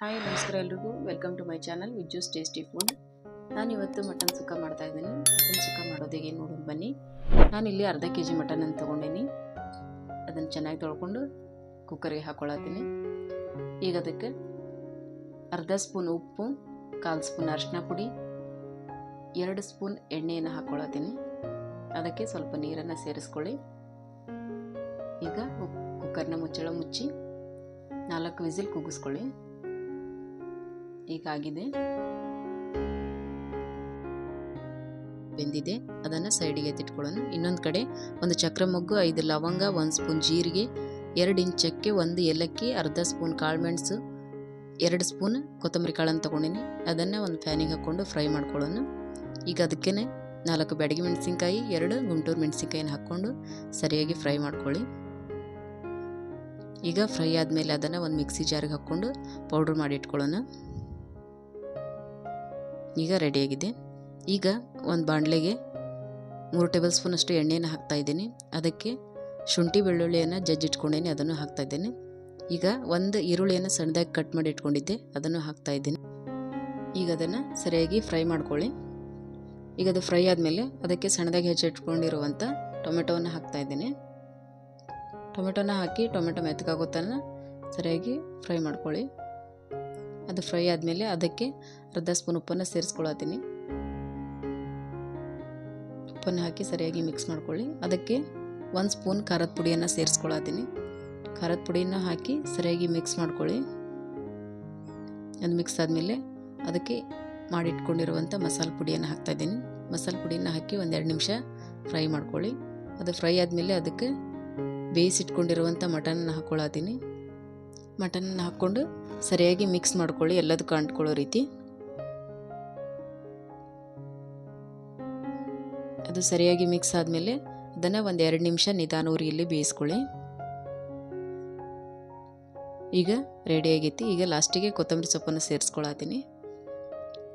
Hi ನಮಸ್ಕಾರ ಎಲ್ರಿಗೂ. Welcome to my channel Vijjus tasty food ನಾನು ಇವತ್ತು ಮಟನ್ ಸುಕ್ಕ ಮಾಡ್ತಾ ಇದ್ದೀನಿ. ಮಟನ್ ಸುಕ್ಕ ಮಾಡೋದು ಹೇಗೆ ನೋಡೋದು ಬನ್ನಿ ಇಲ್ಲಿ ಅರ್ಧ ಕೆ ಜಿ ಮಟನ್ ಅನ್ನು ತೊಗೊಂಡೇನಿ. ಅದನ್ನು ಚೆನ್ನಾಗಿ ತೊಳ್ಕೊಂಡು ಕುಕ್ಕರ್ಗೆ ಹಾಕ್ಕೊಳತ್ತೀನಿ ಈಗ ಅದಕ್ಕೆ ಅರ್ಧ ಸ್ಪೂನ್ ಉಪ್ಪು, ಕಾಲು ಸ್ಪೂನ್ ಅರಿಶಿನ ಪುಡಿ, ಎರಡು ಸ್ಪೂನ್ ಎಣ್ಣೆಯನ್ನು ಹಾಕ್ಕೊಳತ್ತೀನಿ ಅದಕ್ಕೆ ಸ್ವಲ್ಪ ನೀರನ್ನು ಸೇರಿಸ್ಕೊಳ್ಳಿ. ಈಗ ಕುಕ್ಕರ್ನ ಮುಚ್ಚಳ ಮುಚ್ಚಿ ನಾಲ್ಕು ವಿಸಿಲ್ ಕೂಗಿಸ್ಕೊಳ್ಳಿ ಈಗ ಆಗಿದೆ ಬೆಂದಿದೆ. ಅದನ್ನು ಸೈಡಿಗೆ ಎತ್ತಿಟ್ಕೊಳ್ಳೋಣ. ಇನ್ನೊಂದು ಕಡೆ ಒಂದು ಚಕ್ರ ಮೊಗ್ಗು, ಐದು ಲವಂಗ, ಒಂದು ಸ್ಪೂನ್ ಜೀರಿಗೆ, ಎರಡು ಇಂಚ್ ಚಕ್ಕೆ, ಒಂದು ಏಲಕ್ಕಿ, ಅರ್ಧ ಸ್ಪೂನ್ ಕಾಳುಮೆಣಸು ಎರಡು ಸ್ಪೂನ್ ಕೊತ್ತಂಬರಿ ಕಾಳನ್ನು ತೊಗೊಂಡಿನಿ. ಅದನ್ನು ಒಂದು ಫ್ಯಾನಿಗೆ ಹಾಕ್ಕೊಂಡು ಫ್ರೈ ಮಾಡ್ಕೊಳ್ಳೋಣ. ಈಗ ಅದಕ್ಕೆ ನಾಲ್ಕು ಬೆಡಗಿ ಮೆಣಸಿನ್ಕಾಯಿ, ಎರಡು ಗುಂಟೂರು ಮೆಣಸಿನ್ಕಾಯಿನ ಹಾಕ್ಕೊಂಡು ಸರಿಯಾಗಿ ಫ್ರೈ ಮಾಡ್ಕೊಳ್ಳಿ. ಈಗ ಫ್ರೈ ಆದಮೇಲೆ ಅದನ್ನು ಒಂದು ಮಿಕ್ಸಿ ಜಾರಿಗೆ ಹಾಕ್ಕೊಂಡು ಪೌಡ್ರ್ ಮಾಡಿ ಇಟ್ಕೊಳ್ಳೋಣ. ಈಗ ರೆಡಿಯಾಗಿದೆ ಈಗ ಒಂದು ಬಾಣಲೆಗೆ ಮೂರು ಟೇಬಲ್ ಸ್ಪೂನಷ್ಟು ಎಣ್ಣೆಯನ್ನು ಹಾಕ್ತಾ ಇದ್ದೀನಿ. ಅದಕ್ಕೆ ಶುಂಠಿ ಬೆಳ್ಳುಳ್ಳಿಯನ್ನು ಜಜ್ಜಿಟ್ಕೊಂಡೇನೆ ಅದನ್ನು ಹಾಕ್ತಾ ಇದ್ದೇನೆ. ಈಗ ಒಂದು ಈರುಳ್ಳಿಯನ್ನು ಸಣ್ಣದಾಗಿ ಕಟ್ ಮಾಡಿ ಇಟ್ಕೊಂಡಿದ್ದೆ, ಅದನ್ನು ಹಾಕ್ತಾ ಇದ್ದೀನಿ. ಈಗ ಅದನ್ನು ಸರಿಯಾಗಿ ಫ್ರೈ ಮಾಡ್ಕೊಳ್ಳಿ. ಈಗ ಅದು ಫ್ರೈ ಆದಮೇಲೆ ಅದಕ್ಕೆ ಸಣ್ಣದಾಗಿ ಹೆಚ್ಚಿಟ್ಕೊಂಡಿರುವಂಥ ಟೊಮೆಟೊವನ್ನು ಹಾಕ್ತಾ ಇದ್ದೀನಿ. ಟೊಮೆಟೊನ ಹಾಕಿ ಟೊಮೆಟೊ ಮೆತ್ತಗಾಗೋ ತನಕ ಸರಿಯಾಗಿ ಫ್ರೈ ಮಾಡ್ಕೊಳ್ಳಿ. ಅದು ಫ್ರೈ ಆದಮೇಲೆ ಅದಕ್ಕೆ ಅರ್ಧ ಸ್ಪೂನ್ ಉಪ್ಪನ್ನು ಸೇರಿಸ್ಕೊಳತ್ತೀನಿ. ಉಪ್ಪನ್ನು ಹಾಕಿ ಸರಿಯಾಗಿ ಮಿಕ್ಸ್ ಮಾಡ್ಕೊಳ್ಳಿ. ಅದಕ್ಕೆ ಒಂದು ಸ್ಪೂನ್ ಖಾರದ ಪುಡಿಯನ್ನು ಸೇರಿಸ್ಕೊಳತ್ತೀನಿ. ಖಾರದ ಪುಡಿಯನ್ನು ಹಾಕಿ ಸರಿಯಾಗಿ ಮಿಕ್ಸ್ ಮಾಡ್ಕೊಳ್ಳಿ. ಅದು ಮಿಕ್ಸ್ ಆದಮೇಲೆ ಅದಕ್ಕೆ ಮಾಡಿಟ್ಕೊಂಡಿರುವಂಥ ಮಸಾಲೆ ಪುಡಿಯನ್ನು ಹಾಕ್ತಾಯಿದ್ದೀನಿ ಮಸಾಲೆ ಪುಡಿಯನ್ನು ಹಾಕಿ ಒಂದೆರಡು ನಿಮಿಷ ಫ್ರೈ ಮಾಡ್ಕೊಳ್ಳಿ. ಅದು ಫ್ರೈ ಆದಮೇಲೆ ಅದಕ್ಕೆ ಬೇಯಿಸಿಟ್ಕೊಂಡಿರುವಂಥ ಮಟನ್ನ ಹಾಕ್ಕೊಳತ್ತೀನಿ. ಮಟನನ್ನು ಹಾಕ್ಕೊಂಡು ಸರಿಯಾಗಿ ಮಿಕ್ಸ್ ಮಾಡ್ಕೊಳ್ಳಿ ಎಲ್ಲದಕ್ಕೂ ಅಂಟ್ಕೊಳ್ಳೋ ರೀತಿ. ಅದು ಸರಿಯಾಗಿ ಮಿಕ್ಸ್ ಆದಮೇಲೆ ಅದನ್ನು ಒಂದು ಎರಡು ನಿಮಿಷ ನಿಧಾನ ಉರಿಯಲ್ಲಿ ಬೇಯಿಸ್ಕೊಳ್ಳಿ. ಈಗ ರೆಡಿ ಆಗೈತಿ. ಈಗ ಲಾಸ್ಟಿಗೆ ಕೊತ್ತಂಬರಿ ಸೊಪ್ಪನ್ನು ಸೇರಿಸ್ಕೊಳತ್ತೀನಿ.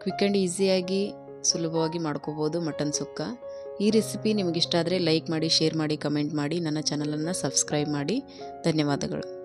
ಕ್ವಿಕ್ ಆ್ಯಂಡ್ ಈಸಿಯಾಗಿ ಸುಲಭವಾಗಿ ಮಾಡ್ಕೋಬೋದು ಮಟನ್ ಸುಕ್ಕ. ಈ ರೆಸಿಪಿ ನಿಮಗಿಷ್ಟ ಆದರೆ ಲೈಕ್ ಮಾಡಿ ಶೇರ್ ಮಾಡಿ ಕಮೆಂಟ್ ಮಾಡಿ, ನನ್ನ ಚಾನಲನ್ನು ಸಬ್ಸ್ಕ್ರೈಬ್ ಮಾಡಿ. ಧನ್ಯವಾದಗಳು.